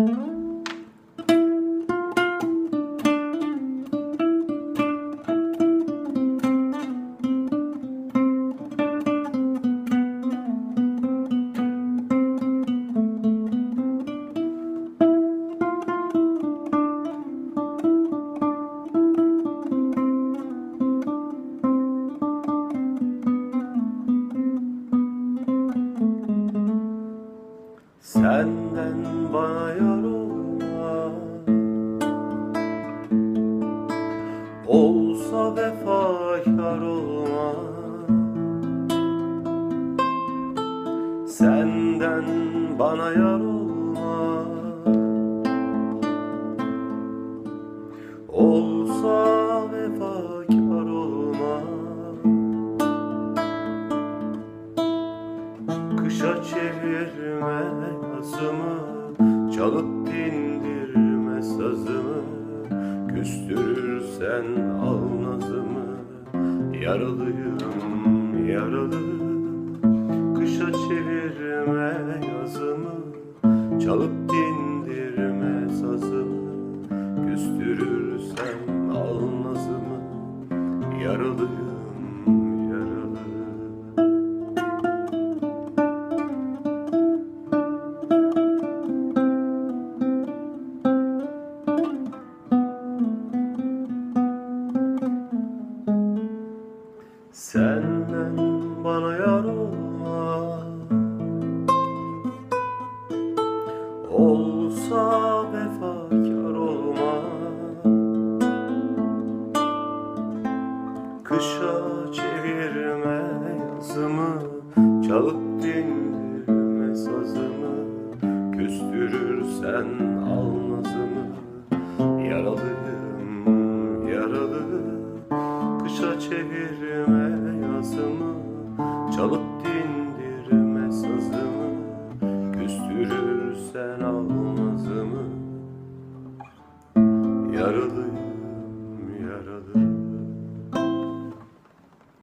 Mm-hmm. Senden bana yar olma Olsa vefakar olma Senden bana yar olma Olsa Kışa çevirme yazımı Çalıp dindirme sazımı. Küstürürsen al nazımı Yaralıyım yaralı. Kışa çevirme yazımı Çalıp dindirme sazımı. Küstürürsen al nazımı Yaralıyım Senden bana yar olma. Olsa vefakar olma. Kışa çevirme yazımı Çalıp dindirme sazımı. Küstürürsen al nazımı. Yaralıyım yaralı. Kışa çevirme yazımı Çalıp dindirme sazımı Küstürürsen almazımı. Yaralıyım